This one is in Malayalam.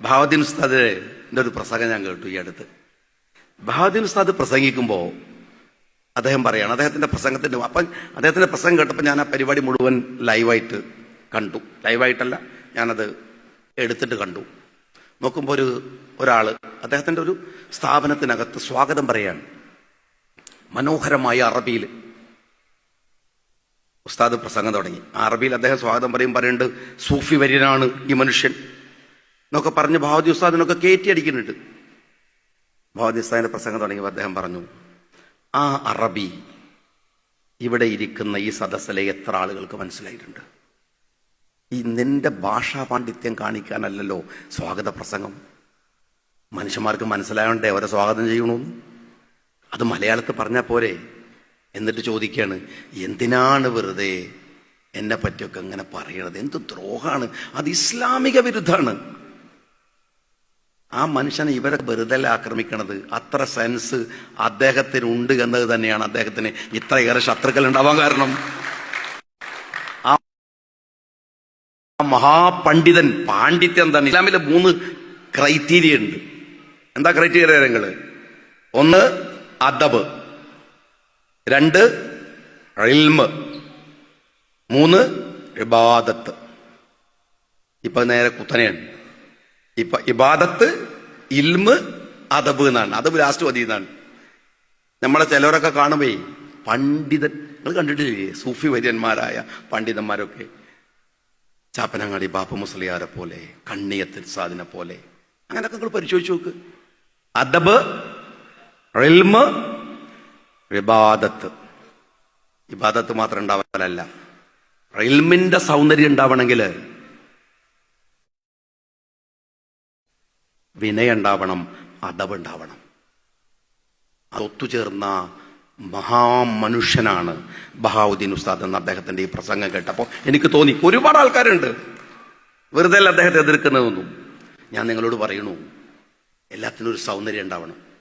ബഹാവുദ്ദീൻ ഉസ്താദിന്റെ ഒരു പ്രസംഗം ഞാൻ കേട്ടു ഈ അടുത്ത്. ബഹാദീൻ ഉസ്താദ് പ്രസംഗിക്കുമ്പോൾ അദ്ദേഹം പറയാണ് അദ്ദേഹത്തിന്റെ പ്രസംഗത്തിന്റെ അപ്പം അദ്ദേഹത്തിന്റെ പ്രസംഗം കേട്ടപ്പോൾ ഞാൻ ആ പരിപാടി മുഴുവൻ ലൈവായിട്ട് കണ്ടു. ലൈവായിട്ടല്ല ഞാനത് എടുത്തിട്ട് കണ്ടു. നോക്കുമ്പോൾ ഒരു ഒരാൾ അദ്ദേഹത്തിന്റെ ഒരു സ്ഥാപനത്തിനകത്ത് സ്വാഗതം പറയാണ് മനോഹരമായ അറബിയിൽ ഉസ്താദ് പ്രസംഗം തുടങ്ങി. അറബിയിൽ അദ്ദേഹം സ്വാഗതം പറയും പറയുന്നുണ്ട് സൂഫി വര്യനാണ് ഈ മനുഷ്യൻ. എന്നൊക്കെ പറഞ്ഞ് ഭാവതി ഉസ്താദിനൊക്കെ കയറ്റി അടിക്കുന്നുണ്ട്. ഭാവതി ഉസ്താദിന്റെ പ്രസംഗം തുടങ്ങിയപ്പോൾ അദ്ദേഹം പറഞ്ഞു ആ അറബി ഇവിടെ ഇരിക്കുന്ന ഈ സദസ്സിലെ എത്ര ആളുകൾക്ക് മനസ്സിലായിട്ടുണ്ട്? ഈ നിന്റെ ഭാഷാ പാണ്ഡിത്യം കാണിക്കാനല്ലല്ലോ സ്വാഗത പ്രസംഗം. മനുഷ്യന്മാർക്ക് മനസ്സിലായോണ്ടേ അവരെ സ്വാഗതം ചെയ്യണമെന്ന് അത് മലയാളത്തിൽ പറഞ്ഞാൽ പോരെ? എന്നിട്ട് ചോദിക്കുകയാണ് എന്തിനാണ് വെറുതെ എന്നെ പറ്റിയൊക്കെ ഇങ്ങനെ പറയണത്? എന്ത് ദ്രോഹമാണ്? അത് ഇസ്ലാമിക വിരുദ്ധാണ് ആ മനുഷ്യനെ ഇവരെ വെറുതെ ആക്രമിക്കണത്? അത്ര സെൻസ് അദ്ദേഹത്തിനുണ്ട് എന്നത് തന്നെയാണ് അദ്ദേഹത്തിന് ഇത്രയേറെ ശത്രുക്കൾ ഉണ്ടാവാൻ കാരണം. ആ മഹാപണ്ഡിതൻ പാണ്ഡിത്യം തന്നെ. ഇസ്ലാമിലെ മൂന്ന് ക്രൈറ്റീരിയ ഉണ്ട്. എന്താ ക്രൈറ്റീരിയ നിങ്ങൾ ഒന്ന് അദബ്. രണ്ട് മൂന്ന് ഇബാദത്ത്. ഇപ്പൊ നേരെ കുത്തനെയാണ്. ഇപ്പൊ ഇബാദത്ത് ഇൽമ് അദബ് എന്നാണ്. അദബ് ലാസ്റ്റ് മതി എന്നാണ്. നമ്മളെ ചിലവരൊക്കെ കാണുമ്പേ പണ്ഡിതൻ നിങ്ങൾ കണ്ടിട്ടില്ലേ? സൂഫി വര്യന്മാരായ പണ്ഡിതന്മാരൊക്കെ. ചാപ്പനങ്ങാടി ബാപ്പ മുസ്ലിയാരെ പോലെ കണ്ണിയത്തിൽ സാദിനെ പോലെ. അങ്ങനെയൊക്കെ നിങ്ങൾ പരിശോധിച്ച് നോക്ക്. അദബ് റിൽമ് വിബാദത്ത് ഇബാദത്ത് മാത്രം ഉണ്ടാവാനല്ല റിൽമിന്റെ സൗന്ദര്യം ഉണ്ടാവണമെങ്കിൽ വിനയം ഉണ്ടാവണം അതൊത്തുചേർന്ന മഹാമനുഷ്യനാണ് ബഹാവുദ്ദീൻ ഉസ്താദ് എന്ന അദ്ദേഹത്തിന്റെ ഈ പ്രസംഗം കേട്ടപ്പോൾ എനിക്ക് തോന്നി. ഒരുപാട് ആൾക്കാരുണ്ട്. വെറുതെ അല്ല അദ്ദേഹത്തെ എതിർക്കുന്നതെന്നും ഞാൻ നിങ്ങളോട് പറയണു എല്ലാത്തിനും ഒരു സൗന്ദര്യം ഉണ്ടാവണം.